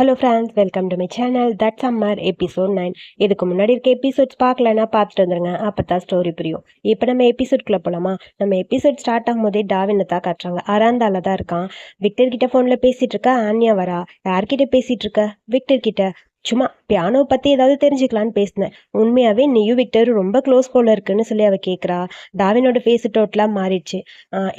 Hello friends welcome to my channel that summer episode nine இதுக்கு முன்னாடி இருக்க episodes பார்க்கலன்னா பார்த்துட்டு வந்துருங்க. அப்போ தான் ஸ்டோரி புரியும். இப்போ நம்ம எபிசோட்குள்ளே போகலாமா நம்ம எபிசோட் ஸ்டார்ட் ஆகும் போதே டாவினை தான் காட்டுறாங்க. அராந்தால தான் இருக்கான். விக்டர் கிட்ட ஃபோனில் பேசிகிட்டு இருக்க? ஆன்யா வரா? யார்கிட்ட பேசிகிட்டு இருக்க? விக்டர் கிட்ட. சும்மா பியானோ பற்றி ஏதாவது தெரிஞ்சுக்கலான்னு பேசினேன். உண்மையாகவே நீயும் விக்டரும் ரொம்ப க்ளோஸ் போல இருக்குன்னு சொல்லி அவள் கேட்குறா டாவினோட ஃபேஸ் டோட்டலாக மாறிடுச்சு.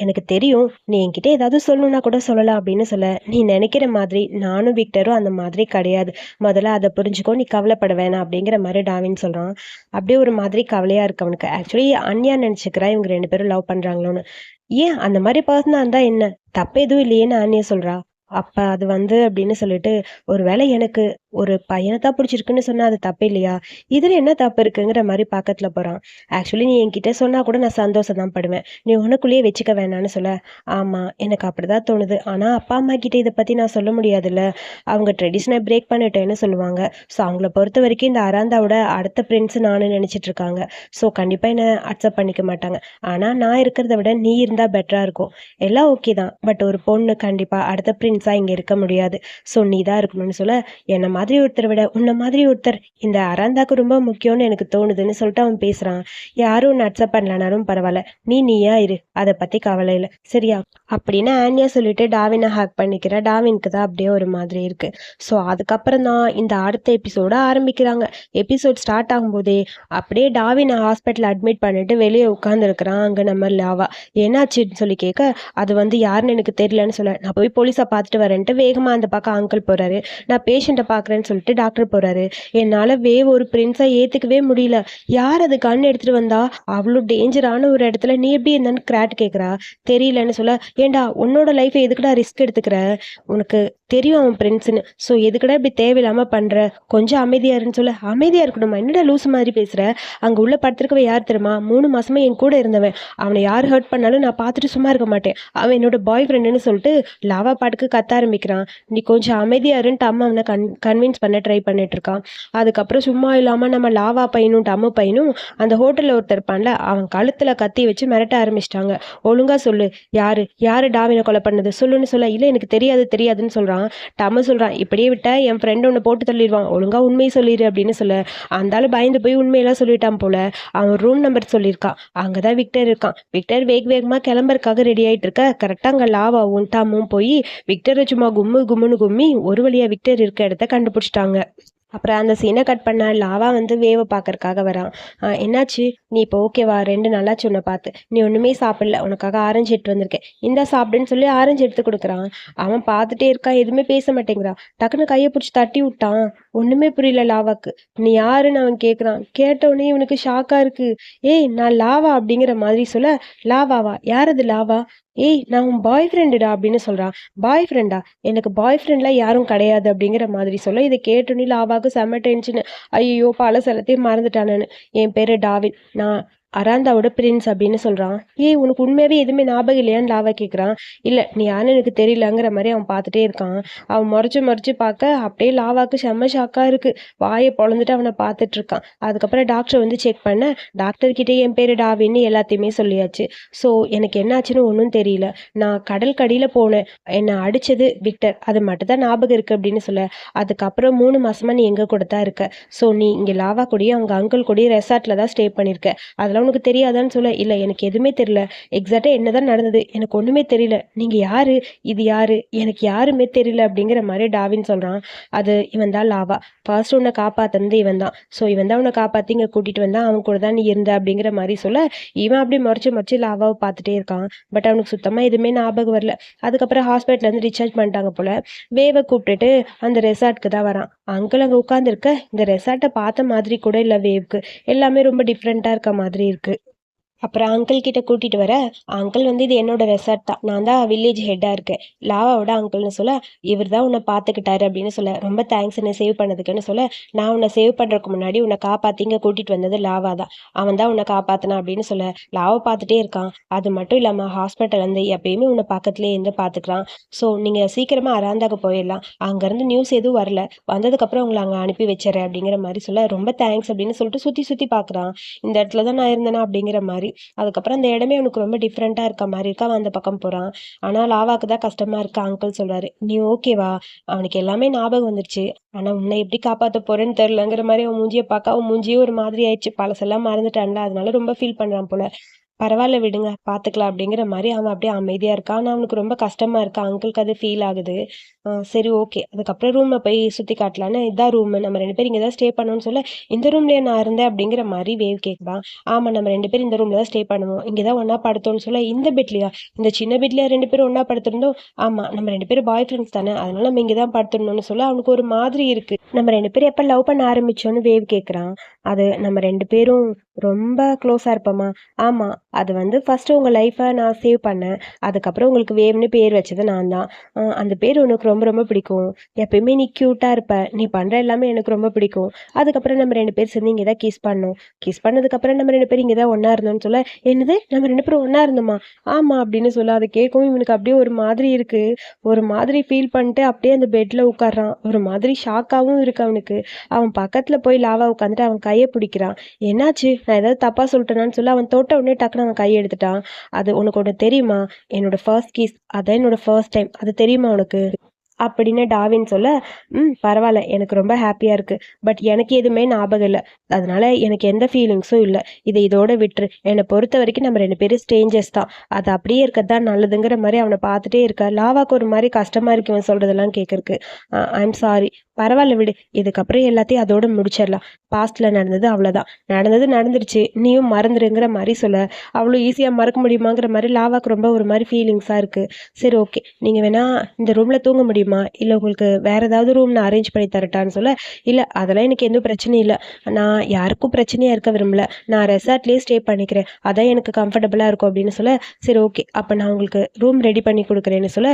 எனக்கு தெரியும் நீ என்கிட்ட ஏதாவது சொல்லணும்னா கூட சொல்லலாம் அப்படின்னு சொல்ல. நீ நினைக்கிற மாதிரி நானும் விக்டரும் அந்த மாதிரி கிடையாது. முதல்ல அதை புரிஞ்சுக்கோ நீ கவலைப்பட வேணாம் அப்படிங்கிற மாதிரி டாவின் சொல்கிறான் அப்படியே ஒரு மாதிரி கவலையாக இருக்கு அவனுக்கு. ஆக்சுவலி அன்யா நினச்சிக்கிறா இவங்க ரெண்டு பேரும் லவ் பண்ணுறாங்களோன்னு ஏன்? அந்த மாதிரி பர்சனாக இருந்தால் என்ன? தப்பு எதுவும் இல்லையேன்னு அன்யா சொல்கிறா அப்போ அது வந்து அப்படின்னு சொல்லிட்டு ஒருவேளை எனக்கு ஒரு பையனை தான் பிடிச்சிருக்குன்னு சொன்னால் அது தப்பு இல்லையா? இதில் என்ன தப்பு இருக்குங்கிற மாதிரி பக்கத்தில் போகிறான் ஆக்சுவலி நீ என்கிட்ட சொன்னால் கூட நான் சந்தோஷம் தான் படுவேன். நீ உனக்குள்ளேயே வச்சுக்க வேணான்னு சொல்ல. ஆமாம் எனக்கு அப்படி தான் தோணுது. ஆனால் அப்பா அம்மா கிட்ட இதை பற்றி நான் சொல்ல முடியாதுல்ல. அவங்க ட்ரெடிஷனை பிரேக் பண்ணிட்டேன்னு சொல்லுவாங்க. ஸோ அவங்கள பொறுத்த வரைக்கும் இந்த அராந்தாவோட அடுத்த பிரின்ஸ் நானும் நினச்சிட்டு இருக்காங்க. ஸோ கண்டிப்பாக என்னை அக்செப்ட் பண்ணிக்க மாட்டாங்க. ஆனால் நான் இருக்கிறத விட நீ இருந்தால் பெட்டராக இருக்கும். எல்லாம் ஓகே தான். பட் ஒரு பொண்ணு கண்டிப்பாக அடுத்த பிரின்ஸாக இங்கே இருக்க முடியாது. ஸோ நீ தான் இருக்கணும்னு சொல்ல. என்னை மாதிரி ஒருத்தரை விட உன்னை மாதிரி ஒருத்தர் இந்த அராந்தாக்கு ரொம்ப முக்கியம்னு எனக்கு தோணுதுன்னு சொல்லிட்டு அவன் பேசுகிறான் யாரும் உன்னை அக்செப்ட் பண்ணலனாலும் பரவாயில்ல. நீ நீயா இரு. அதை பற்றி கவலை இல்லை. சரியா? அப்படின்னு ஆன்யா சொல்லிட்டு டாவினை ஹேக் பண்ணிக்கிற டாவினுக்கு தான் அப்படியே ஒரு மாதிரி இருக்கு. ஸோ அதுக்கப்புறம் தான் இந்த அடுத்த எபிசோட ஆரம்பிக்கிறாங்க. எபிசோட் ஸ்டார்ட் ஆகும்போதே அப்படியே டாவினை ஹாஸ்பிட்டல் அட்மிட் பண்ணிட்டு வெளியே உட்காந்துருக்குறான் அங்கே நம்ம லாவா. என்னாச்சுன்னு சொல்லி கேட்க அது வந்து யாருன்னு எனக்கு தெரியலன்னு சொல்ல நான் போய் போலீஸை பார்த்துட்டு வரேன்ட்டு வேகமாக அந்த பக்கம் அங்கிள் போகிறாரு நான் பேஷண்ட்டை பார்க்குறேன்னு சொல்லிட்டு டாக்டர் போகிறாரு என்னால் வேவ் ஒரு பிரின்ஸை ஏற்றுக்கவே முடியல. யார் அது கண் எடுத்துகிட்டு வந்தா? அவ்வளோ டேஞ்சரான ஒரு இடத்துல நீ எப்படி இருந்தான்னு கிராட் கேட்குறா தெரியலன்னு சொல்ல ஏண்டா உன்னோட லைஃப்பை எதுக்குடா ரிஸ்க் எடுத்துக்கிற? உனக்கு தெரியும் அவன் ஃப்ரெண்ட்ஸ்னு ஸோ எதுக்குடா இப்படி தேவையில்லாமல் பண்ணுற கொஞ்சம் அமைதியாருன்னு சொல்ல. அமைதியாக இருக்கணுமா? என்னடா லூஸ் மாதிரி பேசுகிற அங்கே உள்ள படுத்திருக்கவ யார் தெரியுமா? மூணு மாதமாக என் கூட இருந்தவன். அவனை யார் ஹர்ட் பண்ணாலும் நான் பார்த்துட்டு சும்மா இருக்க மாட்டேன். அவன் என்னோட பாய் ஃப்ரெண்டுன்னு சொல்லிட்டு லாவா பாட்டுக்கு கத்த ஆரம்பிக்கிறான். நீ கொஞ்சம் அமைதியாக இருன்ட்டு அம்மா அவனை கண் கண் கன்வின்ஸ் பண்ண ட்ரை பண்ணிட்டு இருக்கான் அதுக்கப்புறம் சும்மா இல்லாமல் நம்ம லாவா பையனும் டம்மு பையனும் அந்த ஹோட்டலில் ஒருத்தர் இருப்பான்ல அவன் கழுத்தில் கத்தி வச்சு மிரட்ட ஆரம்பிச்சிட்டாங்க. ஒழுங்கா சொல்லு. யாரு? யாரு டாவினை கொலை பண்ணது? சொல்லுன்னு சொல்ல இல்லை எனக்கு தெரியாது தெரியாதுன்னு சொல்கிறான் டம்மு சொல்கிறான் இப்படியே விட்டா என் ஃப்ரெண்டு ஒன்று போட்டு தள்ளிடுவான். ஒழுங்கா உண்மையை சொல்லிடு அப்படின்னு சொல்ல. அந்தாலும் பயந்து போய் உண்மையெல்லாம் சொல்லிட்டான் போல. அவன் ரூம் நம்பர் சொல்லியிருக்கான் அங்கே தான் விக்டர் இருக்கான். விக்டர் வேக வேகமாக கிளம்புறதுக்காக ரெடி ஆகிட்டு இருக்க. கரெக்டாக அங்கே லாவாவும் டாமும் போய் விக்டரை சும்மா கும்மு கும்முன்னு கும்மி ஒரு வழியாக விக்டர் இருக்க இடத்த கண்டுபிடிச்சிட்டாங்க. அப்புறம் அந்த சீனை கட் பண்ண லாவா வந்து வேவை பார்க்கறக்காக வரான். என்னாச்சு? நீ இப்போ ஓகேவா ரெண்டு நல்லா சொன்ன பார்த்து. நீ ஒன்றுமே சாப்பிடல. உனக்காக ஆரஞ்சு எடுத்து வந்திருக்கேன். இந்த சாப்பிடுன்னு சொல்லி ஆரஞ்சு எடுத்து கொடுக்குறான். அவன் பார்த்துட்டே இருக்கா எதுவுமே பேச மாட்டேங்கிறான். டக்குன்னு கையை பிடிச்சி தட்டி விட்டான். ஒன்றுமே புரியல லாவாக்கு. நீ யாருன்னு அவன் கேட்குறான் கேட்டவுடனே இவனுக்கு ஷாக்காக இருக்கு. ஏய் நான் லாவா? அப்படிங்கிற மாதிரி சொல்ல லாவாவா? யார் அது லாவா? ஏய் நான் உன் பாய் ஃப்ரெண்டுடா அப்படின்னு சொல்கிறான் பாய் ஃப்ரெண்டா எனக்கு பாய் ஃப்ரெண்ட்லாம் யாரும் கிடையாது அப்படிங்கிற மாதிரி சொல்ல. இதை கேட்டோன்னே லாவாக்கு செம்ம டென்ஷனு ஐயோ பல எல்லாத்தையும் மறந்துட்டானு என் பேர் டாவின். நான் அராந்தாவோட பிரின்ஸ் அப்படின்னு சொல்கிறான் ஏய் உனக்கு உண்மையாகவே எதுவுமே ஞாபகம் இல்லையான்னு லாவா கேட்குறான் இல்லை நீ யாருன்னு எனக்கு தெரியலங்கிற மாதிரி அவன் பார்த்துட்டே இருக்கான். அவன் முறைச்சு முறைச்சு பார்க்க அப்படியே லாவாக்கு செம்ம ஷாக்காக இருக்குது வாயை பொழந்துட்டு அவனை பார்த்துட்டு இருக்கான். அதுக்கப்புறம் டாக்டர் வந்து செக் பண்ண டாக்டர் கிட்டே என் பேர் டாவின்னு எல்லாத்தையுமே சொல்லியாச்சு. ஸோ எனக்கு என்னாச்சுன்னு ஒன்றும் தெரியல. நான் கடல் கடியில் போனேன். என்னை அடிச்சது விக்டர். அது மட்டும் தான் ஞாபகம் இருக்குது அப்படின்னு சொல்ல. அதுக்கப்புறம் மூணு மாசமா நீ எங்கள் கூட தான் இருக்க. ஸோ நீ இங்கே லாவா கூடயும் அவங்க அங்கிள் கூடயும் ரெசார்ட்டில் தான் ஸ்டே பண்ணியிருக்க. அதெல்லாம் உனக்கு தெரியாதான்னு சொல்ல இல்லை எனக்கு எதுவுமே தெரியல. எக்ஸாக்டாக என்னதான் நடந்தது எனக்கு ஒன்றுமே தெரியல. நீங்கள் யார்? இது யார்? எனக்கு யாருமே தெரியல. அப்படிங்கிற மாதிரி டாவின் சொல்கிறான் அது இவன் தான் லாவா. ஃபர்ஸ்ட் உன்னை காப்பாத்துனது இவன் தான். ஸோ இவன் தான் உன்னை காப்பாற்றி இங்கே கூட்டிகிட்டு வந்தால் அவன் கூட தான் நீ இருந்த அப்படிங்கிற மாதிரி சொல்ல இவன் அப்படி மறைச்சு மறைச்சு லாவாவை பார்த்துட்டே இருக்கான். பட் அவனுக்கு சுத்தமாக எதுவுமே ஞாபகம் வரல. அதுக்கப்புறம் ஹாஸ்பிட்டல்லேருந்து டிஸ்சார்ஜ் பண்ணிட்டாங்க போல். வேவை கூப்பிட்டுட்டு அந்த ரெசார்ட்க்கு தான் வரான். அங்கிள் அங்கே உட்காந்துருக்க இந்த ரெசார்ட்டை பார்த்த மாதிரி கூட இல்லை வேவ்க்கு. எல்லாமே ரொம்ப டிஃப்ரெண்ட்டாக இருக்க மாதிரி இருக்கு. அப்புறம் அங்கிள் கிட்ட கூட்டிட்டு வர அங்கிள் வந்து இது என்னோட ரெசார்ட் தான். நான் தான் வில்லேஜ் ஹெட்டாக இருக்கேன். லாவாவோட அங்கிள்னு சொல்ல இவர் தான் உன்னை பார்த்துக்கிட்டாரு அப்படின்னு சொல்ல ரொம்ப தேங்க்ஸ் என்னை சேவ் பண்ணதுக்குன்னு சொல்ல நான் உன்னை சேவ் பண்ணுறதுக்கு முன்னாடி உன்னை காப்பாத்திங்க கூட்டிட்டு கூட்டிகிட்டு வந்தது லாவா தான். அவன் தான் உன்னை காப்பாற்றினான் அப்படின்னு சொல்ல லாவை பார்த்துட்டே இருக்கான். அது மட்டும் இல்லாமல் ஹாஸ்பிட்டல் வந்து எப்பயுமே உன்னை பக்கத்துலேயே இருந்து பார்த்துக்கிறான். ஸோ நீங்கள் சீக்கிரமாக அராந்தாக்கு போயிடலாம். அங்கேருந்து நியூஸ் எதுவும் வரல. வந்ததுக்கப்புறம் உங்களை அங்கே அனுப்பி வச்சுறேன் அப்படிங்கிற மாதிரி சொல்ல ரொம்ப தேங்க்ஸ் அப்படின்னு சொல்லிட்டு சுற்றி சுற்றி பார்க்குறான். இந்த இடத்துல தான் நான் இருந்தேனா அப்படிங்கிற மாதிரி அதுக்கப்புறம் அந்த இடமே அவனுக்கு ரொம்ப டிஃப்ரெண்ட்டாக இருக்க மாதிரி இருக்கு. அவன் அந்த பக்கம் போகிறான் ஆனால் லாவாக்கு தான் கஷ்டமாக இருக்கு. அங்கிள் சொல்கிறாரு நீ ஓகேவா அவனுக்கு எல்லாமே ஞாபகம் வந்துருச்சு. ஆனால் உன்னை எப்படி காப்பாற்ற போறேன்னு தெரிலங்கிற மாதிரி அவன் மூஞ்சியை பார்க்க அவன் மூஞ்சியே ஒரு மாதிரி ஆயிடுச்சு. பழசெல்லாம் மறந்துட்டான்ல. அதனால ரொம்ப ஃபீல் பண்ணுறான் போல. பரவாயில்ல விடுங்க பார்த்துக்கலாம் அப்படிங்கிற மாதிரி அவன் அப்படியே அமைதியாக இருக்கான் ஆனால் அவனுக்கு ரொம்ப கஷ்டமாக இருக்கா? அங்கிளுக்கு அது ஃபீல் ஆகுது. சரி ஓகே அதுக்கப்புறம் ரூமில் போய் சுற்றி காட்டலான்னு இதான் ரூம் நம்ம ரெண்டு பேரும் இங்கே தான் ஸ்டே பண்ணணும்னு சொல்ல இந்த ரூம்லேயே நான் இருந்தேன் அப்படிங்கிற மாதிரி வேவ் கேட்குறான் ஆமாம் நம்ம ரெண்டு பேரும் இந்த ரூமில் தான் ஸ்டே பண்ணுவோம். இங்கே தான் ஒன்றா படுத்தோம்னு சொல்ல இந்த பெட்லையா இந்த சின்ன பெட்லையா ரெண்டு பேரும் ஒன்றா படுத்திருந்தோம்? ஆமாம் நம்ம ரெண்டு பேரும் பாய் ஃப்ரெண்ட்ஸ் தானே அதனால நம்ம இங்கே தான் படுத்துடணும்னு சொல்ல அவனுக்கு ஒரு மாதிரி இருக்குது நம்ம ரெண்டு பேரும் எப்போ லவ் பண்ண ஆரம்பிச்சோன்னு வேவ் கேட்குறான் அது நம்ம ரெண்டு பேரும் ரொம்ப க்ளோஸாக இருப்போமா? ஆமாம் அது வந்து ஃபஸ்ட்டு உங்கள் லைஃப்பை நான் சேவ் பண்ணேன். அதுக்கப்புறம் உங்களுக்கு வேவ்னு பேர் வச்சது நான் தான். அந்த பேர் உனக்கு ரொம்ப ரொம்ப பிடிக்கும். எப்பயுமே நீ க்யூட்டாக இருப்ப. நீ பண்ணுற எல்லாமே எனக்கு ரொம்ப பிடிக்கும். அதுக்கப்புறம் நம்ம ரெண்டு பேர் சேர்ந்து இங்கே தான் கிஸ் பண்ணோம். கிஸ் பண்ணதுக்கப்புறம் நம்ம ரெண்டு பேரும் இங்கே தான் ஒன்றா இருந்தோம்னு சொல்ல என்னது? நம்ம ரெண்டு பேரும் ஒன்றா இருந்தோமா? ஆமாம் அப்படின்னு சொல்ல அதை கேட்கவும் இவனுக்கு அப்படியே ஒரு மாதிரி இருக்குது ஒரு மாதிரி ஃபீல் பண்ணிட்டு அப்படியே அந்த பெட்டில் உட்காடுறான் ஒரு மாதிரி ஷாக்காகவும் இருக்கு அவனுக்கு. அவன் பக்கத்தில் போய் லாவா உட்காந்துட்டு அவன் கையை பிடிக்கிறான். என்னாச்சு? நான் ஏதாவது தப்பாக சொல்லிட்டேனான்னு சொல்லி. அவன் தோட்ட உடனே டக்குனு அவன் கை எடுத்துட்டான் அது உனக்கு ஒன்று தெரியுமா? என்னோட ஃபர்ஸ்ட் கீஸ் அதான் என்னோட ஃபர்ஸ்ட் டைம் அது தெரியுமா உனக்கு? அப்படின்னு டாவின் சொல்ல ம் பரவாயில்ல எனக்கு ரொம்ப ஹாப்பியாக இருக்குது பட் எனக்கு எதுவுமே ஞாபகம் இல்லை. அதனால எனக்கு எந்த ஃபீலிங்ஸும் இல்லை. இதை இதோட விட்டுரு. என்னை பொறுத்த வரைக்கும் நம்ம ரெண்டு பேரும் ஸ்டேஞ்சஸ் தான். அது அப்படியே இருக்கிறது தான் நல்லதுங்கிற மாதிரி அவனை பார்த்துட்டே இருக்க லாவாக்கு ஒரு மாதிரி கஷ்டமாக இருக்கு இவன் சொல்கிறதெல்லாம் கேட்குறக்கு ஐம் சாரி பரவாயில்ல விடு. இதுக்கப்புறம் எல்லாத்தையும் அதோட முடிச்சிடலாம். பாஸ்டில் நடந்தது அவ்வளோதான் நடந்தது நடந்துருச்சு. நீயும் மறந்துடுங்கிற மாதிரி சொல்ல. அவ்வளோ ஈஸியாக மறக்க முடியுமாங்கிற மாதிரி லாவாக்கு ரொம்ப ஒரு மாதிரி ஃபீலிங்ஸாக இருக்குது சரி ஓகே நீங்கள் வேணால் இந்த ரூமில் தூங்க முடியுமா? இல்லை உங்களுக்கு வேறு ஏதாவது ரூம் நான் அரேஞ்ச் பண்ணி தரட்டான்னு சொல்ல? இல்லை அதெல்லாம் எனக்கு எந்த பிரச்சனையும் இல்லை. நான் யாருக்கும் பிரச்சனையாக இருக்க விரும்பல. நான் ரெசார்ட்லேயே ஸ்டே பண்ணிக்கிறேன். அதான் எனக்கு கம்ஃபர்டபுளாக இருக்கும் அப்படின்னு சொல்ல சரி ஓகே அப்போ நான் உங்களுக்கு ரூம் ரெடி பண்ணி கொடுக்குறேன்னு சொல்ல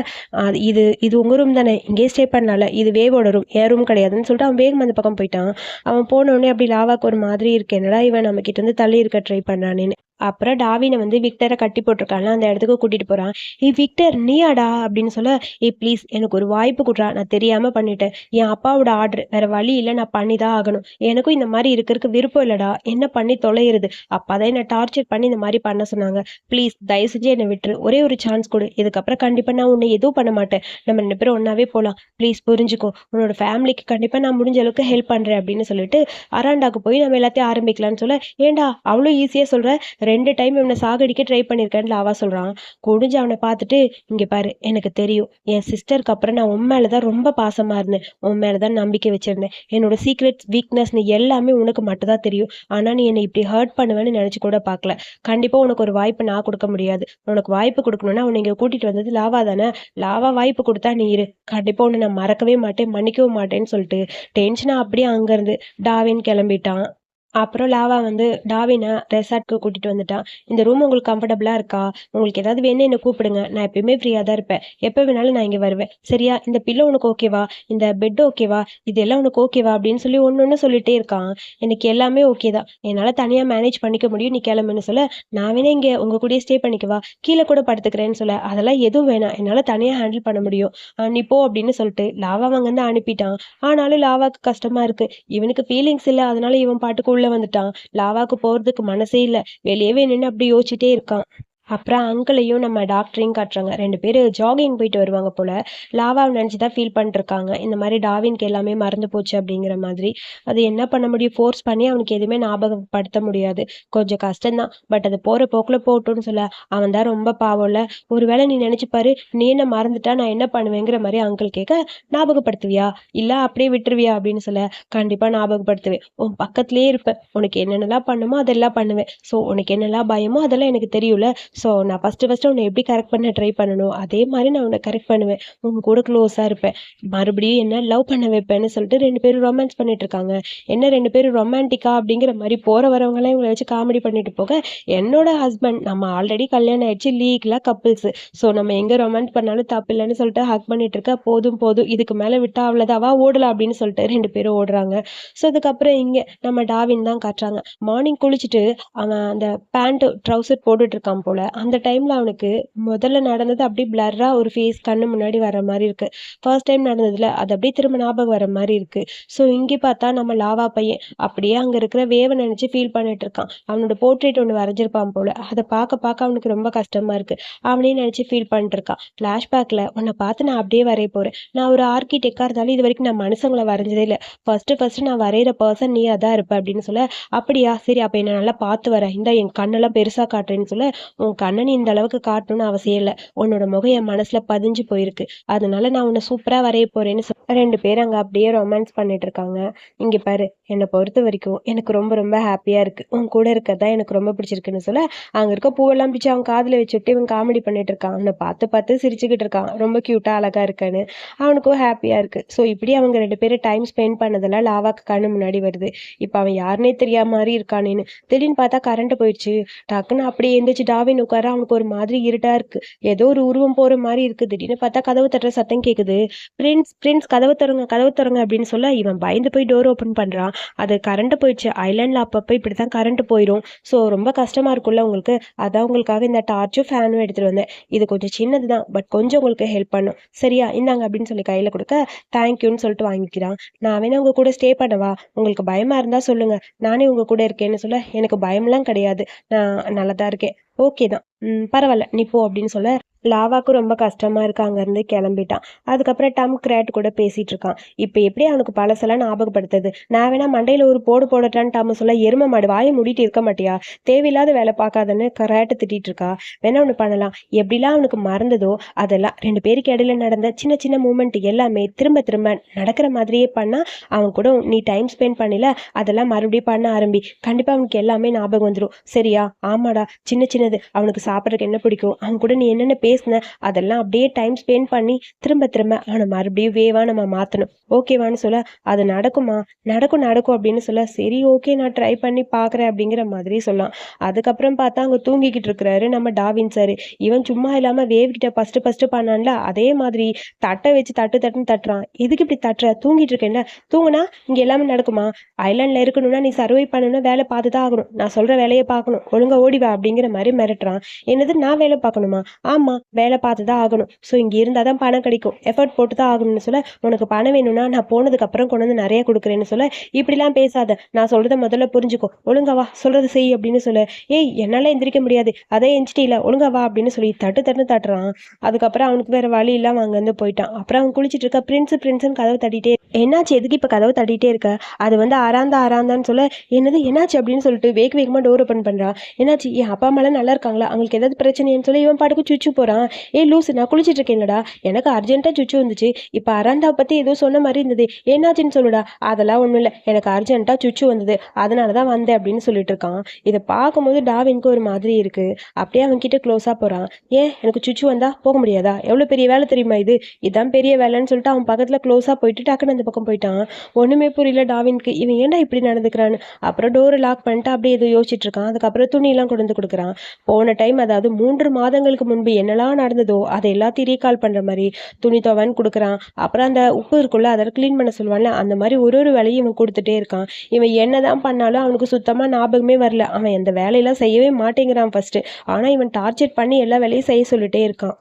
இது இது உங்கள் ரூம் தானே. இங்கேயே ஸ்டே பண்ணல. இது வேவோட ரூம் என் ரூம் கிடையாதுன்னு சொல்லிட்டு அவன் வேகம் அந்த பக்கம் போயிட்டான். அவன் போனோடனே அப்படி லாவாக்கு ஒரு மாதிரி இருக்கு. என்னடா இவன் நம்ம கிட்ட இருந்து தள்ளி இருக்க ட்ரை பண்ணானேன்னு அப்புறம் டாவினை வந்து விக்டரை கட்டி போட்டிருக்காங்க அந்த இடத்துக்கு கூட்டிகிட்டு போகிறான் ஏ விக்டர் நீயாடா? அப்படின்னு சொல்ல ஏ ப்ளீஸ் எனக்கு ஒரு வாய்ப்பு கொடுறா. நான் தெரியாமல் பண்ணிட்டேன். என் அப்பாவோட ஆர்டர் வேறு வழி இல்லை. நான் பண்ணி தான் ஆகணும். எனக்கும் இந்த மாதிரி இருக்கிறதுக்கு விருப்பம் இல்லைடா. என்ன பண்ணி தொலைகிறது அப்போ தான் என்னை டார்ச்சர் பண்ணி இந்த மாதிரி பண்ண சொன்னாங்க. ப்ளீஸ் தயவு செஞ்சு என்னை விட்டுரு. ஒரே ஒரு சான்ஸ் கொடு. இதுக்கப்புறம் கண்டிப்பாக நான் உன்னை எதுவும் பண்ண மாட்டேன். நம்ம ரெண்டு பேரும் ஒன்றாவே போகலாம் ப்ளீஸ் புரிஞ்சுக்கோ. உன்னோட ஃபேமிலிக்கு கண்டிப்பாக நான் முடிஞ்ச அளவுக்கு ஹெல்ப் பண்ணுறேன் அப்படின்னு சொல்லிட்டு அராண்டாக்கு போய் நம்ம எல்லாத்தையும் ஆரம்பிக்கலாம்னு சொல்ல ஏண்டா அவ்வளோ ஈஸியாக சொல்கிறேன் ரெண்டு டைம் இவனை சாகடிக்க ட்ரை பண்ணியிருக்கேன்னு லாவா சொல்கிறான் குடிஞ்சு அவனை பார்த்துட்டு இங்கே பாரு எனக்கு தெரியும். என் சிஸ்டருக்கு அப்புறம் நான் உன் மேலே தான் ரொம்ப பாசமாக இருந்தேன். உன் மேலே தான் நம்பிக்கை வச்சுருந்தேன். என்னோட சீக்ரெட்ஸ் வீக்னஸ்னு எல்லாமே உனக்கு மட்டும்தான் தெரியும். ஆனால் நீ என்னை இப்படி ஹர்ட் பண்ணுவேன்னு நினச்சி கூட பார்க்கல. கண்டிப்பாக உனக்கு ஒரு வாய்ப்பு நான் கொடுக்க முடியாது. உனக்கு வாய்ப்பு கொடுக்கணும்னா அவனை இங்கே கூட்டிகிட்டு வந்தது லாவா தானே? லாவா வாய்ப்பு கொடுத்தா நீ இரு. கண்டிப்பாக உன்னை நான் மறக்கவே மாட்டேன் மன்னிக்கவும் மாட்டேன்னு சொல்லிட்டு டென்ஷனாக அப்படியே அங்கேருந்து டாவின் கிளம்பிட்டான். அப்புறம் லாவா வந்து டாவினை ரெசார்ட்க்கு கூட்டிகிட்டு வந்துட்டான். இந்த ரூம் உங்களுக்கு கம்ஃபர்டபுளாக இருக்கா? உங்களுக்கு ஏதாவது வேணும் என்ன கூப்பிடுங்க. நான் எப்பயுமே ஃப்ரீயாக தான் இருப்பேன். எப்போ வேணாலும் நான் இங்கே வருவேன். சரியா? இந்த பில்லோ உனக்கு ஓகேவா இந்த பெட் ஓகேவா இதெல்லாம் உனக்கு ஓகேவா அப்படின்னு சொல்லி ஒன்று ஒன்று சொல்லிகிட்டே இருக்கான். எனக்கு எல்லாமே ஓகே தான். என்னால் தனியாக மேனேஜ் பண்ணிக்க முடியும். நீ கிளம்புன்னு சொல்ல நான் வேணா இங்கே உங்கள் கூடயே ஸ்டே பண்ணிக்கவா கீழே கூட படுத்துக்கிறேன்னு சொல்ல அதெல்லாம் எதுவும் வேணாம். என்னால் தனியாக ஹேண்டில் பண்ண முடியும். நீ போ அப்படின்னு சொல்லிட்டு லாவா அங்கேருந்து அனுப்பிட்டான். ஆனாலும் லாவாக்கு கஷ்டமாக இருக்குது இவனுக்கு ஃபீலிங்ஸ் இல்லை. அதனால இவன் பாட்டுக்கு உள்ள வந்துட்டான். லாவாக்கு போறதுக்கு மனசே இல்ல. வெளியவே நின்று அப்படி யோசிச்சுட்டே இருக்கான். அப்புறம் அங்கிளையும் நம்ம டாக்டரையும் காட்டுறாங்க. ரெண்டு பேர் ஜாகிங் போயிட்டு வருவாங்க போல். லாவாவை நினச்சி தான் ஃபீல் பண்ணிருக்காங்க இந்த மாதிரி டாவின்க்கு எல்லாமே மறந்து போச்சு அப்படிங்கிற மாதிரி. அது என்ன பண்ண முடியும்? ஃபோர்ஸ் பண்ணி அவனுக்கு எதுவுமே ஞாபகப்படுத்த முடியாது. கொஞ்சம் கஷ்டம்தான். பட் அது போகிற போக்கில் போட்டோன்னு சொல்ல அவன் தான் ரொம்ப பாவம்ல ஒருவேளை நீ நினச்சிப்பாரு நீ என்ன மறந்துட்டா நான் என்ன பண்ணுவேங்கிற மாதிரி அங்கிள் கேட்க ஞாபகப்படுத்துவியா? இல்லை அப்படியே விட்டுருவியா? அப்படின்னு சொல்ல கண்டிப்பாக ஞாபகப்படுத்துவேன். உன் பக்கத்துலேயே இருப்பேன். உனக்கு என்னென்னலாம் பண்ணுமோ அதெல்லாம் பண்ணுவேன். ஸோ உனக்கு என்னெல்லாம் பயமோ அதெல்லாம் எனக்கு தெரியும்ல. ஸோ நான் ஃபஸ்ட்டு ஃபஸ்ட்டு உன்னை எப்படி கரெக்ட் பண்ண ட்ரை பண்ணணும் அதே மாதிரி நான் உன்னை கரெக்ட் பண்ணுவேன். உங்க கூட க்ளோஸாக இருப்பேன். மறுபடியும் என்ன லவ் பண்ண வைப்பேன்னு சொல்லிட்டு ரெண்டு பேரும் ரொமான்ஸ் பண்ணிட்டு இருக்காங்க. என்ன ரெண்டு பேரும் ரொமான்டிக்கா அப்படிங்கிற மாதிரி போகிற வரவங்களாம் இவங்களை வச்சு காமெடி பண்ணிட்டு போக என்னோட ஹஸ்பண்ட் நம்ம ஆல்ரெடி கல்யாணம் ஆயிடுச்சு லீக்லாம் கப்பிள்ஸ் ஸோ நம்ம எங்கே ரொமான்ஸ் பண்ணாலும் தப்பு இல்லைன்னு சொல்லிட்டு ஹக் பண்ணிட்டு இருக்க போதும் போதும். இதுக்கு மேலே விட்டா அவ்வளோதாவா? ஓடலாம் அப்படின்னு சொல்லிட்டு ரெண்டு பேரும் ஓடுறாங்க. ஸோ அதுக்கப்புறம் இங்கே நம்ம டாவின் தான் காட்டுறாங்க. மார்னிங் குளிச்சுட்டு அவன் அந்த பேண்ட்டு ட்ரௌசர் போட்டுட்டு இருக்கான் போல அந்த டைமில் அவனுக்கு முதல்ல நடந்தது அப்படியே பிளர்ராக ஒரு ஃபேஸ் கண்ணு முன்னாடி வர மாதிரி இருக்குது ஃபர்ஸ்ட் டைம் நடந்ததில் அது அப்படியே திரும்ப ஞாபகம் வர மாதிரி இருக்குது ஸோ இங்கே பார்த்தா நம்ம லாவா பையன் அப்படியே அங்கே இருக்கிற வேவை நினச்சி ஃபீல் பண்ணிட்டு இருக்கான். அவனோட போர்ட்ரேட் ஒன்று வரைஞ்சிருப்பான் போல். அதை பார்க்க பார்க்க அவனுக்கு ரொம்ப கஷ்டமாக இருக்குது அவனே நினச்சி ஃபீல் பண்ணிட்டு இருக்கான். ஃப்ளாஷ்பேக்கில் உன்னை பார்த்து நான் அப்படியே வரைய போகிறேன் நான் ஒரு ஆர்கிடெக்டாக இருந்தாலும் இது வரைக்கும் நான் மனுஷங்களை வரைஞ்சதே இல்லை. ஃபஸ்ட்டு ஃபஸ்ட்டு நான் வரைகிற பர்சன் நீ அதான் இருப்ப அப்படின்னு சொல்ல அப்படியா? சரி அப்போ என்னை நல்லா பார்த்து வரேன் இந்த என் கண்ணெல்லாம் பெருசாக காட்டுறேன்னு சொல்ல உன் கண்ணை இந்த அளவுக்கு காட்டணும்னு அவசியம் இல்லை. உன்னோட முகம் என் மனசில் பதிஞ்சு போயிருக்கு. அதனால நான் உன்னை சூப்பராக வரைய போகிறேன்னு ரெண்டு பேரும் அங்கே அப்படியே ரொமான்ஸ் பண்ணிட்டு இருக்காங்க. இங்கே பாரு என்னை பொறுத்த வரைக்கும் எனக்கு ரொம்ப ரொம்ப ஹாப்பியாக இருக்குது உன் கூட இருக்கிறதா எனக்கு ரொம்ப பிடிச்சிருக்குன்னு சொல்ல அங்கே இருக்க பூவெல்லாம் பிடிச்சி அவன் காதில் வச்சுட்டு இவன் காமெடி பண்ணிட்டு இருக்கான். அவனை பார்த்து பார்த்து சிரிச்சுக்கிட்டு இருக்கான். ரொம்ப க்யூட்டாக அழகாக இருக்கான்னு. அவனுக்கும் ஹாப்பியாக இருக்கு. ஸோ இப்படி அவங்க ரெண்டு பேரும் டைம் ஸ்பெண்ட் பண்ணதெல்லாம் லாவாக்கு கண்ணு முன்னாடி வருது. இப்போ அவன் யாருனே தெரியாம மாதிரி இருக்கானேன்னு. திடீர்னு பார்த்தா கரண்ட் போயிடுச்சு. டக்குன்னு அப்படியே எந்திரிச்சு டாவின் உட்கார அவனுக்கு ஒரு மாதிரி இருட்டா இருக்கு. ஏதோ ஒரு உருவம் போற மாதிரி இருக்கு. திடீர்னு பார்த்தா கதவு தட்டுற சத்தம் கேக்குது. பிரின்ஸ் பிரின்ஸ் கதவு தருங்க கதவு தருங்க அப்படின்னு சொல்ல இவன் பயந்து போய் டோர் ஓப்பன் பண்றான். அது கரண்ட் போயிடுச்சு. ஐலாண்ட்ல அப்பப்போ இப்படிதான் கரண்ட் போயிடும் ஸோ ரொம்ப கஷ்டமா இருக்கும்ல உங்களுக்கு. அதான் உங்களுக்காக இந்த டார்ச்சும் ஃபேனும் எடுத்துட்டு வந்தேன். இது கொஞ்சம் சின்னது தான் பட் கொஞ்சம் உங்களுக்கு ஹெல்ப் பண்ணும். சரியா? இந்தாங்க அப்படின்னு சொல்லி கையில கொடுக்க தேங்க்யூன்னு சொல்லிட்டு வாங்கிக்கிறான். நான் வேணா உங்க கூட ஸ்டே பண்ணவா? உங்களுக்கு பயமா இருந்தா சொல்லுங்க. நானே உங்க கூட இருக்கேன்னு சொல்ல எனக்கு பயம்லாம் கிடையாது. நான் நல்லா தான் இருக்கேன். ஓகே தான். ம் பரவாயில்ல. நீ போ அப்படின்னு சொல்ல. லாவாக்கும் ரொம்ப கஷ்டமா இருக்கு அங்கேருந்து கிளம்பிட்டான். அதுக்கப்புறம் டம் கிராட் கூட பேசிட்டு இருக்கான். இப்போ எப்படி அவனுக்கு பழசெல்லாம் ஞாபகப்படுத்துது? நான் வேணா மண்டையில் ஒரு போடு போடட்டான்னு டம் சொல்ல எரும மாடு வாயை மூடிட்டு இருக்க மாட்டியா? தேவையில்லாத வேலை பார்க்காதன்னு கிராட்டு திட்டிட்டு இருக்கா. வேணா ஒன்று பண்ணலாம். எப்படிலாம் அவனுக்கு மறந்ததோ அதெல்லாம் ரெண்டு பேருக்கு இடையில நடந்த சின்ன சின்ன மூமெண்ட் எல்லாமே திரும்ப திரும்ப நடக்கிற மாதிரியே பண்ணா அவன் கூட நீ டைம் ஸ்பெண்ட் பண்ணல அதெல்லாம் மறுபடியும் பண்ண ஆரம்பி. கண்டிப்பா அவனுக்கு எல்லாமே ஞாபகம் வந்துடும் சரியா? ஆமாடா. சின்ன சின்னது. அவனுக்கு சாப்பிட்றதுக்கு என்ன பிடிக்கும்? அவன் கூட நீ என்னென்ன பேசினேன் அதெல்லாம் அப்படியே டைம் ஸ்பெண்ட் பண்ணி திரும்ப திரும்ப ஆனால் மறுபடியும் வேவா நம்ம மாற்றணும் ஓகேவான்னு சொல்ல அது நடக்குமா? நடக்கும் நடக்கும் அப்படின்னு சொல்ல சரி ஓகே நான் ட்ரை பண்ணி பார்க்குறேன் அப்படிங்கிற மாதிரி சொல்லலாம். அதுக்கப்புறம் பார்த்தா அங்கே தூங்கிக்கிட்டு இருக்கிறாரு நம்ம டாவின் சார் இவன் சும்மா இல்லாமல் வேவ் கிட்ட ஃபஸ்ட்டு ஃபஸ்ட்டு பண்ணான்ல அதே மாதிரி தட்டை வச்சு தட்டு தட்டுன்னு தட்டுறான். எதுக்கு இப்படி தட்டுற? தூங்கிட்டு இருக்கேன்ல. தூங்குனா இங்கே எல்லாமே நடக்குமா? ஐலாண்டில் இருக்கணும்னா நீ சர்வை பண்ணணும்னா வேலை பார்த்து தான் ஆகணும். நான் சொல்கிற வேலையை பார்க்கணும். ஒழுங்காக ஓடிவா அப்படிங்கிற மாதிரி மிரட்டுறான். என்னது நான் வேலை பார்க்கணுமா? ஆமாம் வேலை பார்த்து தான் ஆகணும். ஸோ இங்கே இருந்தால் தான் பணம் கிடைக்கும். எஃபர்ட் போட்டு தான் ஆகணும்னு சொல்ல உனக்கு பணம் வேணும்னா நான் போனதுக்கப்புறம் கொண்டு வந்து நிறைய கொடுக்குறேன்னு சொல்ல இப்படிலாம் பேசாத. நான் சொல்கிறத முதல்ல புரிஞ்சுக்கோ. ஒழுங்கா வா சொல்கிறது செய் அப்படின்னு சொல்ல. ஏய் என்னால் எந்திரிக்க முடியாது. அதே எந்திரிட்டில ஒழுங்கா வா அப்படின்னு சொல்லி தட்டு தட்டு தட்டுறான். அதுக்கப்புறம் அவனுக்கு வேற வழி இல்லாமல் அங்கேருந்து போயிட்டான். அப்புறம் அவன் குளிச்சுட்டு இருக்க பிரின்ஸ் பிரின்ஸ்னு கதவை தட்டிட்டே என்னாச்சு? எதுக்கு இப்போ கதவை தட்டிட்டே இருக்க? அது வந்து ஆறாந்தா ஆறாந்தான்னு சொல்ல என்னது? என்னாச்சு? அப்படின்னு சொல்லிட்டு வேக வேகமாக டோர் ஓப்பன் பண்ணுறான் என்னாச்சு? என் அப்பா அம்மாலாம் நல்லா இருக்காங்களா? அவங்களுக்கு ஏதாவது பிரச்சனைன்னு சொல்லி இவன் பாட்டுக்கு சுச்சு போகிறான் ஏ லூசு நான் குளிச்சிட்டு இருக்கேன்டா எனக்கு அர்ஜென்ட்டாக சுச்சு வந்துச்சு. இப்போ அராந்தாவை பற்றி ஏதோ சொன்ன மாதிரி இருந்தது. என்னாச்சுன்னு சொல்லுடா. அதெல்லாம் ஒன்றும் இல்லை. எனக்கு அர்ஜென்ட்டாக சுச்சு வந்தது. அதனால தான் வந்தேன் அப்படின்னு சொல்லிட்டு இருக்கான். இதை பார்க்கும்போது டாவின்க்கு ஒரு மாதிரி இருக்குது அப்படியே அவன் கிட்ட க்ளோஸாக போகிறான் ஏன்? எனக்கு சுச்சு வந்தா போக முடியாதா? எவ்வளோ பெரிய வேலை தெரியுமா இது? இதான் பெரிய வேலைன்னு சொல்லிட்டு அவன் பக்கத்தில் க்ளோஸாக போயிட்டு டக்குன்னு அந்த பக்கம் போயிட்டான். ஒன்றுமே புரியல டாவின்க்கு இவன் ஏன்டா இப்படி நடந்துக்கிறான்னு. அப்புறம் டோரை லாக் பண்ணிட்டு அப்படியே ஏதோ யோசிச்சுட்டு இருக்கான். அதுக்கப்புறம் துணியெல்லாம் கொண்டு வந்து கொடுக்குறான். போன டைம் அதாவது மூன்று மாதங்களுக்கு முன்பு என்னெல்லாம் நடந்ததோ அதை எல்லாத்தையும் ரீகால் பண்ணுற மாதிரி துணி துவன் கொடுக்குறான். அப்புறம் அந்த உப்பு இருக்குல்ல அதை க்ளீன் பண்ண சொல்லுவான்ல அந்த மாதிரி ஒரு ஒரு வேலையும் இவன் கொடுத்துட்டே இருக்கான். இவன் என்னதான் பண்ணாலும் அவனுக்கு சுத்தமாக ஞாபகமே வரல. அவன் அந்த வேலையெல்லாம் செய்யவே மாட்டேங்கிறான் ஃபஸ்ட்டு ஆனால் இவன் டார்ச்சர் பண்ணி எல்லா வேலையும் செய்ய சொல்லிட்டே இருக்கான்.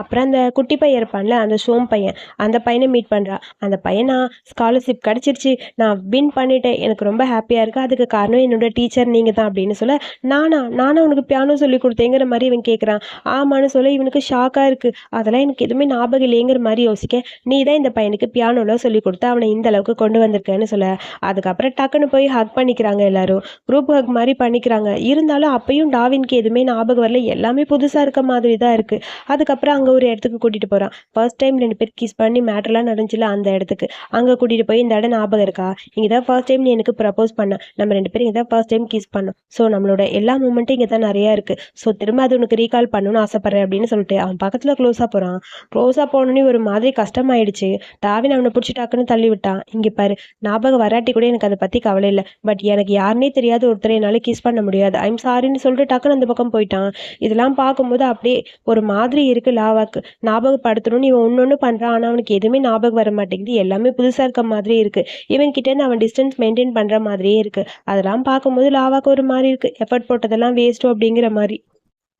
அப்புறம் அந்த குட்டி பையன் இருப்பான்ல அந்த சோம் பையன் அந்த பையனை மீட் பண்ணுறா அந்த பையன் நான் ஸ்காலர்ஷிப் கிடச்சிருச்சு. நான் வின் பண்ணிட்டேன். எனக்கு ரொம்ப ஹாப்பியாக இருக்குது அதுக்கு காரணம் என்னோட டீச்சர் நீங்கள் தான் அப்படின்னு சொல்ல நானா நானும் உனக்கு பியானோ சொல்லி கொடுத்தேங்கிற மாதிரி இவன் கேட்குறான் ஆமான்னு சொல்ல இவனுக்கு ஷாக்காக இருக்குது அதெல்லாம் எனக்கு எதுவுமே ஞாபகம் இல்லைங்கிற மாதிரி யோசிக்க நீ தான் இந்த பையனுக்கு பியானோலாம் சொல்லி கொடுத்து அவனை இந்த அளவுக்கு கொண்டு வந்திருக்கேன்னு சொல்ல. அதுக்கப்புறம் டக்குன்னு போய் ஹக் பண்ணிக்கிறாங்க எல்லாரும். குரூப் ஹக் மாதிரி பண்ணிக்கிறாங்க. இருந்தாலும் அப்பையும் டாவின்க்கு எதுவுமே ஞாபகம் வரல. எல்லாமே புதுசாக இருக்க மாதிரி தான் இருக்குது அதுக்கப்புறம் அங்கே ஒரு இடத்துக்கு கூட்டிகிட்டு போகிறான் ஃபர்ஸ்ட் டைம் ரெண்டு பேர் கிஸ் பண்ணி மேட்டர்லாம் நடந்துச்சுல அந்த இடத்துக்கு. அங்கே கூட்டிகிட்டு போய் இந்த இடம் ஞாபகம் இருக்கா? இங்கே தான் ஃபர்ஸ்ட் டைம் நீ எனக்கு ப்ரப்போஸ் பண்ண. நம்ம ரெண்டு பேரும் இங்கே தான் ஃபர்ஸ்ட் டைம் கிஸ் பண்ணோம். ஸோ நம்மளோட எல்லா மூமெண்ட்டும் இங்கே தான் நிறையா இருக்குது ஸோ திரும்ப அது உனக்கு ரீகால் பண்ணணும்னு ஆசைப்பட்றேன் அப்படின்னு சொல்லிட்டு அவன் பக்கத்தில் க்ளோஸாக போகிறான் க்ளோஸாக போனோன்னே ஒரு மாதிரி கஷ்டமாயிடுச்சு. டாவின் அவனை பிடிச்சி டக்குன்னு தள்ளி விட்டான். இங்கே பாரு ஞாபகம் வராட்டி கூட எனக்கு அதை பற்றி கவலை இல்லை. பட் எனக்கு யாருனே தெரியாத ஒருத்தரை என்னால் கிஸ் பண்ண முடியாது. ஐம் சாரின்னு சொல்லிட்டு டக்குன்னு அந்த பக்கம் போயிட்டான். இதெல்லாம் பார்க்கும்போது அப்படியே ஒரு மாதிரி இருக்கு லாவாக்கு ஞாபகப்படுத்தணும்னு இவன் ஒன்று ஒன்று பண்ணுறான் ஆனால் அவனுக்கு எதுவுமே ஞாபகம் வர மாட்டேங்குது. எல்லாமே புதுசாக இருக்க மாதிரி இருக்கு. இவன் கிட்டேருந்து அவன் டிஸ்டன்ஸ் மெயின்டைன் பண்ணுற மாதிரியே இருக்கு. அதெல்லாம் பார்க்கும்போது லாவாக்கு ஒரு மாதிரி இருக்கு. எஃபர்ட் போட்டதெல்லாம் வேஸ்ட்டோ அப்படிங்கிற மாதிரி.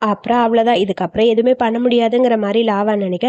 அப்புறம் அவ்வளோதான் இதுக்கப்புறம் எதுவுமே பண்ண முடியாதுங்கிற மாதிரி லாவா நினைக்க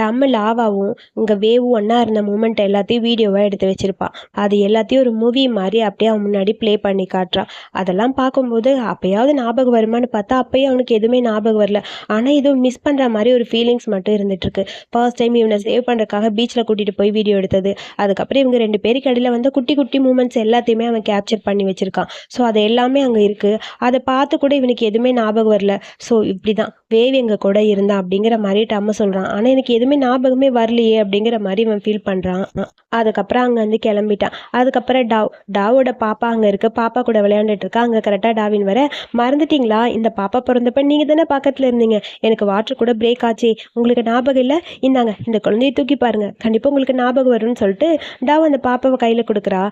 டம்மு லாவாவும் இங்கே வேவும் ஒன்றா இருந்த மூமெண்ட் எல்லாத்தையும் வீடியோவாக எடுத்து வச்சுருப்பான் அது எல்லாத்தையும் ஒரு மூவி மாதிரி அப்படியே அவன் முன்னாடி ப்ளே பண்ணி காட்டுறான் அதெல்லாம் பார்க்கும்போது அப்பயாவது ஞாபகம் வருமான்னு பார்த்தா அப்போயே அவனுக்கு எதுவுமே ஞாபகம் வரல. ஆனால் இதுவும் மிஸ் பண்ணுற மாதிரி ஒரு ஃபீலிங்ஸ் மட்டும் இருந்துகிட்ருக்கு ஃபர்ஸ்ட் டைம் இவனை சேவ் பண்ணுறதுக்காக பீச்சில் கூட்டிகிட்டு போய் வீடியோ எடுத்தது. அதுக்கப்புறம் இவங்க ரெண்டு பேருக்கு இடையில வந்து குட்டி குட்டி மூமெண்ட்ஸ் எல்லாத்தையுமே அவன் கேப்சர் பண்ணி வச்சுருக்கான். ஸோ அது எல்லாமே அங்கே இருக்குது அதை பார்த்து கூட இவனுக்கு எதுவுமே ஞாபகம் வரல. ஸோ இப்படி தான் வேவ் எங்கள் கூட இருந்தா அப்படிங்கிற மாதிரி டம்ம சொல்கிறான் ஆனால் எனக்கு எதுவுமே ஞாபகமே வரலையே அப்படிங்கிற மாதிரி இவன் ஃபீல் பண்ணுறான் அதுக்கப்புறம் அங்கே வந்து கிளம்பிட்டான். அதுக்கப்புறம் டாவ் டாவோட பாப்பா அங்கே இருக்குது பாப்பா கூட விளையாண்டுட்டு இருக்கா. அங்கே கரெக்டாக டாவின் வர மறந்துட்டீங்களா? இந்த பாப்பா பிறந்தப்ப நீங்கள் தானே பக்கத்தில் இருந்தீங்க? எனக்கு வாட்டர் கூட பிரேக் ஆச்சு. உங்களுக்கு ஞாபகம் இல்லை? இந்தாங்க இந்த குழந்தைய தூக்கி பாருங்க. கண்டிப்பாக உங்களுக்கு ஞாபகம் வரும்னு சொல்லிட்டு டாவ் அந்த பாப்பாவை கையில் கொடுக்குறா.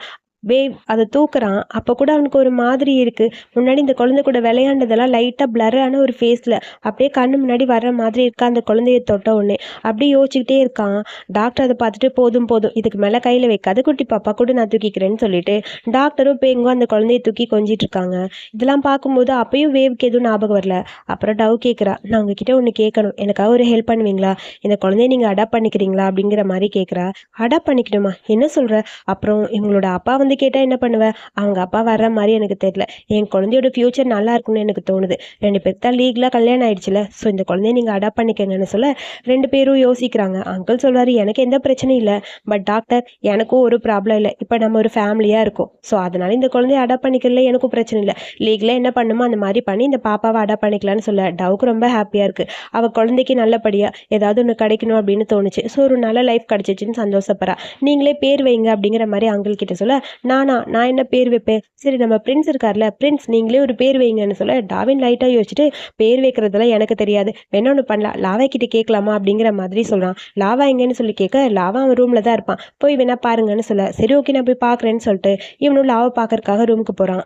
வேவ் அதை தூக்குறான். அப்போ கூட அவனுக்கு ஒரு மாதிரி இருக்குது முன்னாடி இந்த குழந்தை கூட விளையாண்டதெல்லாம் லைட்டாக பிளரான ஒரு ஃபேஸில் அப்படியே கண்ணு முன்னாடி வர்ற மாதிரி இருக்கா அந்த குழந்தைய தொட்ட உடனே. அப்படியே யோசிச்சுக்கிட்டே இருக்கான். டாக்டர் அதை பார்த்துட்டு போதும் போதும். இதுக்கு மேலே கையில் வைக்காது குட்டி பாப்பா கூட நான் தூக்கிக்கிறேன்னு சொல்லிட்டு டாக்டரும் இப்போ எங்கோ அந்த குழந்தைய தூக்கி கொஞ்சிட்டு இருக்காங்க. இதெல்லாம் பார்க்கும்போது அப்பயும் வேவுக்கு எதுவும் ஞாபகம் வரல. அப்புறம் டவ் கேட்குறா நான் உங்ககிட்ட ஒன்று கேட்கணும். எனக்காக ஒரு ஹெல்ப் பண்ணுவீங்களா? இந்த குழந்தைய நீங்கள் அடாப்ட் பண்ணிக்கிறீங்களா? அப்படிங்கிற மாதிரி கேட்குறா அடாப்ட் பண்ணிக்கணுமா? என்ன சொல்கிற அப்புறம் இவங்களோட அப்பா வந்து கேட்டால் என்ன பண்ணுவேன் அவங்க அப்பா வர்ற மாதிரி எனக்கு தெரியல. என் குழந்தையோட ஃப்யூச்சர் நல்லா இருக்கும்னு எனக்கு தோணுது. ரெண்டு பேருக்கு தான் லீகலாக கல்யாணம் ஆயிடுச்சுல. ஸோ இந்த குழந்தைய நீங்கள் அடாப்ட் பண்ணிக்கங்கன்னு சொல்ல ரெண்டு பேரும் யோசிக்கிறாங்க. அங்கிள் சொல்கிறாரு எனக்கு எந்த பிரச்சனையும் இல்லை. பட் டாக்டர் எனக்கும் ஒரு ப்ராப்ளம் இல்லை. இப்போ நம்ம ஒரு ஃபேமிலியாக இருக்கோம். ஸோ அதனால இந்த குழந்தைய அடாப்ட் பண்ணிக்கிறதுல எனக்கும் பிரச்சனை இல்லை. லீகலாக என்ன பண்ணுமோ அந்த மாதிரி பண்ணி இந்த பாப்பாவை அடாப்ட் பண்ணிக்கலான்னு சொல்ல. டவுக்கு ரொம்ப ஹாப்பியாக இருக்குது அவள் குழந்தைக்கு நல்லபடியாக ஏதாவது ஒன்று கிடைக்கணும் அப்படின்னு தோணுச்சு. ஸோ ஒரு நல்ல லைஃப் கிடச்சிச்சின்னு சந்தோஷப்படுறா. நீங்களே பேர் வைங்க அப்படிங்கிற மாதிரி அங்கிள் கிட்ட சொல்ல நானா நான் என்ன பேர் வைப்பேன்? சரி நம்ம பிரின்ஸ் இருக்கார்ல பிரின்ஸ் நீங்களே ஒரு பேர் வைங்கன்னு சொல்ல டாவின் லைட்டாக யோசிச்சுட்டு பேர் வைக்கிறதெல்லாம் எனக்கு தெரியாது. வேணா ஒன்று பண்ணலாம். லாவா கிட்டே கேட்கலாமா அப்படிங்கிற மாதிரி சொல்கிறான் லாவா எங்கன்னு சொல்லி கேட்க லாவா அவன் ரூமில் தான் இருப்பான். போய் வேணா பாருங்கன்னு சொல்ல. சரி ஓகே நான் போய் பார்க்குறேன்னு சொல்லிட்டு இவனும் லாவை பார்க்கறதுக்காக ரூமுக்கு போகிறான்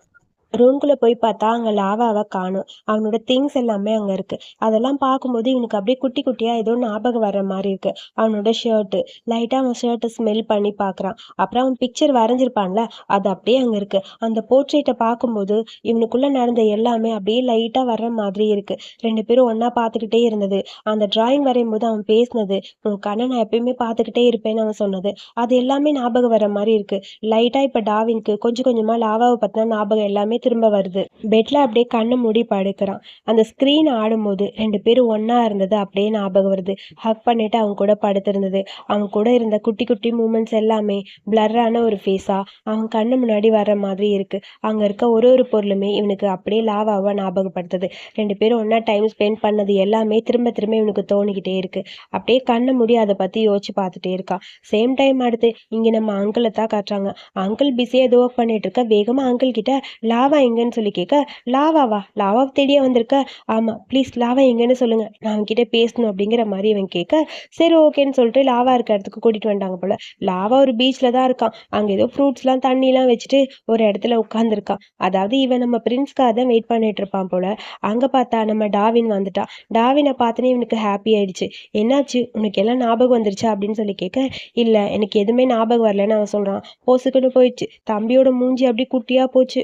ரூம்குள்ளே போய் பார்த்தா அங்கே லாவாவை காணும். அவனோட திங்ஸ் எல்லாமே அங்கே இருக்குது அதெல்லாம் பார்க்கும்போது இவனுக்கு அப்படியே குட்டி குட்டியாக ஏதோ ஞாபகம் வர மாதிரி இருக்குது அவனோட ஷர்ட்டு லைட்டாக அவன் ஷர்ட்டை ஸ்மெல் பண்ணி பார்க்குறான். அப்புறம் அவன் பிக்சர் வரைஞ்சிருப்பான்ல அது அப்படியே அங்கே இருக்குது அந்த போர்ட்ரேட்டை பார்க்கும்போது இவனுக்குள்ளே நடந்த எல்லாமே அப்படியே லைட்டாக வர்ற மாதிரி இருக்குது ரெண்டு பேரும் ஒன்றா பார்த்துக்கிட்டே இருந்தது. அந்த டிராயிங் வரையும் போது அவன் பேசினது உன் கண்ணை நான் எப்பயுமே பார்த்துக்கிட்டே இருப்பேன்னு அவன் சொன்னது. அது எல்லாமே ஞாபகம் வர மாதிரி இருக்குது லைட்டாக இப்போ டாவின்க்கு கொஞ்சம் கொஞ்சமாக லாவாவை பற்றின ஞாபகம் எல்லாமே திரும்ப வருது. பெட்ல அப்படியே கண்ணு மூடி படுக்கிறான். அந்த ஸ்க்ரீன் ஆடும்போது ரெண்டு பேரும் ஒன்றா இருந்தது. அப்படியே ஞாபகம் வருது. ஹக் பண்ணிட்டு அவங்க கூட படுத்திருந்தது. அவங்க கூட இருந்த குட்டி குட்டி மூமெண்ட்ஸ் எல்லாமே பிளர்ரான ஒரு ஃபேஸாக அவன் கண்ணு முன்னாடி வர்ற மாதிரி இருக்கு. அங்கே இருக்க ஒரு ஒரு பொருளுமே இவனுக்கு அப்படியே லாவாவா ஞாபகப்படுத்துது. ரெண்டு பேரும் ஒன்றா டைம் ஸ்பெண்ட் பண்ணது எல்லாமே திரும்ப திரும்ப இவனுக்கு தோணிக்கிட்டே இருக்கு. அப்படியே கண்ணை மூடி அதை பற்றி யோசிச்சு பார்த்துட்டே இருக்கான் சேம் டைம் அடுத்து இங்கே நம்ம அங்கிளை தான் காட்டுறாங்க. அங்கிள் பிஸியாக ஏதோ ஒர்க் பண்ணிட்டு இருக்க. வேகமாக அங்கிள் கிட்ட லாவ எங்கன்னு சொல்லி கேட்க லாவாவா லாவா தேடியே வந்திருக்க. ஆமாம் ப்ளீஸ் லாவா எங்கன்னு சொல்லுங்க. நான் அவன்கிட்ட பேசணும் அப்படிங்கிற மாதிரி இவன் கேட்க சரி ஓகேன்னு சொல்லிட்டு லாவா இருக்க இடத்துக்கு கூட்டிட்டு வந்தாங்க போல. லாவா ஒரு பீச்சில் தான் இருக்கான். அங்கே ஏதோ ஃப்ரூட்ஸ்லாம் தண்ணிலாம் வச்சுட்டு ஒரு இடத்துல உட்காந்துருக்கான் அதாவது இவன் நம்ம பிரின்ஸ்க்காக தான் வெயிட் பண்ணிட்டு இருப்பான் போல. அங்கே பார்த்தா நம்ம டாவின் வந்துட்டான். டாவினை பார்த்தனே இவனுக்கு ஹாப்பி ஆயிடுச்சு. என்னாச்சு? உனக்கு எல்லாம் ஞாபகம் வந்துருச்சா? அப்படின்னு சொல்லி கேட்க இல்லை எனக்கு எதுவுமே ஞாபகம் வரலன்னு அவன் சொல்கிறான் போசுக்குன்னு போயிடுச்சு. தம்பியோட மூஞ்சி அப்படி குட்டியாக போச்சு.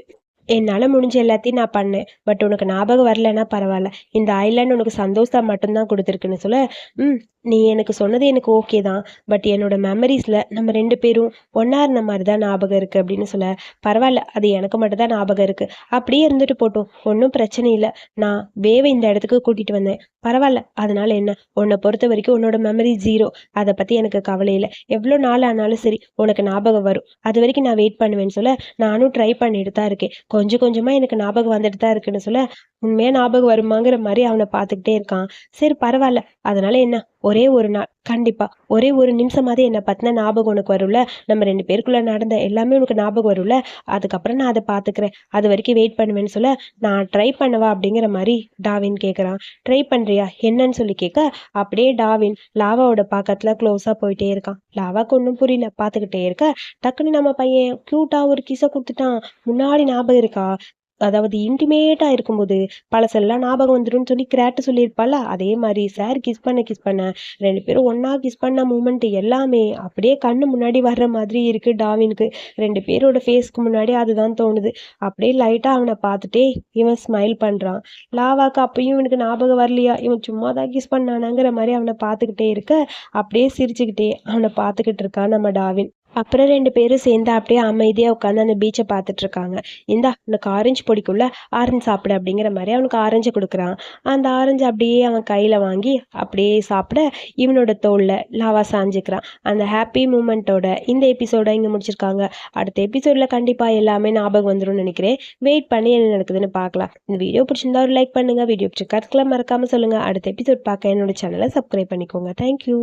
என்னால் முடிஞ்ச எல்லாத்தையும் நான் பண்ணேன். பட் உனக்கு ஞாபகம் வரலன்னா பரவாயில்ல. இந்த ஐலாண்ட் உனக்கு சந்தோஷம் மட்டும்தான் கொடுத்துருக்குன்னு சொல்ல. ம் நீ எனக்கு சொன்னது எனக்கு ஓகே தான். பட் என்னோட மெமரிஸில் நம்ம ரெண்டு பேரும் ஒன்றா இருந்த மாதிரி தான் ஞாபகம் இருக்குது அப்படின்னு சொல்ல. பரவாயில்ல அது எனக்கு மட்டும் தான் ஞாபகம் இருக்குது அப்படியே இருந்துட்டு போட்டோம். ஒன்றும் பிரச்சனை இல்லை. நான் வேவை இந்த இடத்துக்கு கூட்டிகிட்டு வந்தேன். பரவாயில்ல அதனால் என்ன? உன்னை பொறுத்த வரைக்கும் உன்னோட மெமரி ஜீரோ அதை பற்றி எனக்கு கவலை இல்லை. எவ்வளோ நாள் ஆனாலும் சரி உனக்கு ஞாபகம் வரும். அது வரைக்கும் நான் வெயிட் பண்ணுவேன்னு சொல்ல நானும் ட்ரை பண்ணிட்டு தான் இருக்கேன். கொஞ்சம் கொஞ்சமாக எனக்கு ஞாபகம் வந்துட்டு தான் இருக்குன்னு சொல்ல உண்மையாக ஞாபகம் வருமாங்கிற மாதிரி அவனை பார்த்துக்கிட்டே இருக்கான். சரி பரவாயில்ல. அதனால என்ன? ஒரே ஒரு நாள் கண்டிப்பா. ஒரே ஒரு நிமிஷமாவது என்னை பற்றின ஞாபகம் உனக்கு வரும்ல? நம்ம ரெண்டு பேருக்குள்ள நடந்த எல்லாமே உனக்கு ஞாபகம் வரும்ல? அதுக்கப்புறம் நான் அதை பார்த்துக்கிறேன் அது வரைக்கும் வெயிட் பண்ணுவேன்னு சொல்ல நான் ட்ரை பண்ணவா அப்படிங்கிற மாதிரி டாவின் கேட்குறான் ட்ரை பண்ணுறியா என்னன்னு சொல்லி கேட்க அப்படியே டாவின் லாவாவோட பக்கத்தில் க்ளோஸாக போயிட்டே இருக்கான். லாவாக்கு ஒன்றும் புரியல. பார்த்துக்கிட்டே இருக்க டக்குன்னு நம்ம பையன் க்யூட்டாக ஒரு கிசை கொடுத்துட்டான். முன்னாடி ஞாபகம் இருக்கா? அதாவது இன்டிமேட்டாக இருக்கும்போது பழசெல்லாம் ஞாபகம் வந்துடும்னு சொல்லி கிராட்டு சொல்லியிருப்பால அதே மாதிரி சார் கிஸ் பண்ண கிஸ் பண்ண. ரெண்டு பேரும் ஒன்றா கிஸ் பண்ண மூமெண்ட் எல்லாமே அப்படியே கண்ணு முன்னாடி வர்ற மாதிரி இருக்குது டாவினுக்கு ரெண்டு பேரோட ஃபேஸ்க்கு முன்னாடி அதுதான் தோணுது. அப்படியே லைட்டாக அவனை பார்த்துட்டே இவன் ஸ்மைல் பண்ணுறான் லாவாக்கு அப்பயும் இவனுக்கு ஞாபகம் வரலையா? இவன் சும்மா தான் கிஸ் பண்ணானாங்கிற மாதிரி அவனை பார்த்துக்கிட்டே இருக்க. அப்படியே சிரிச்சுக்கிட்டே அவனை பார்த்துக்கிட்டு இருக்கான் நம்ம டாவின் அப்புறம் ரெண்டு பேரும் சேர்ந்து அப்படியே அமைதியாக உட்காந்து அந்த பீச்சை பார்த்துட்டு இருக்காங்க. இந்தா உனக்கு ஆரஞ்சு பிடிக்கும்ல ஆரஞ்சு சாப்பிடு அப்படிங்கிற மாதிரி அவனுக்கு ஆரஞ்சு கொடுக்குறான். அந்த ஆரஞ்சு அப்படியே அவன் கையில் வாங்கி அப்படியே சாப்பிட இவனோட தோளில் லாவா சாஞ்சிக்கிறான். அந்த ஹாப்பி மூமெண்ட்டோட இந்த எபிசோட இங்கே முடிச்சிருக்காங்க. அடுத்த எபிசோடில் கண்டிப்பாக எல்லாமே ஞாபகம் வந்துடும் நினைக்கிறேன். வெயிட் பண்ணி என்ன நடக்குதுன்னு பார்க்கலாம். இந்த வீடியோ பிடிச்சிருந்தா ஒரு லைக் பண்ணுங்கள் வீடியோ பிடிச்ச கருத்துக்கெல்லாம் மறக்காமல் சொல்லுங்கள் அடுத்த எபிசோட் பார்க்க என்னோட சேனலை சப்ஸ்கிரைப் பண்ணிக்கோங்க. தேங்க்யூ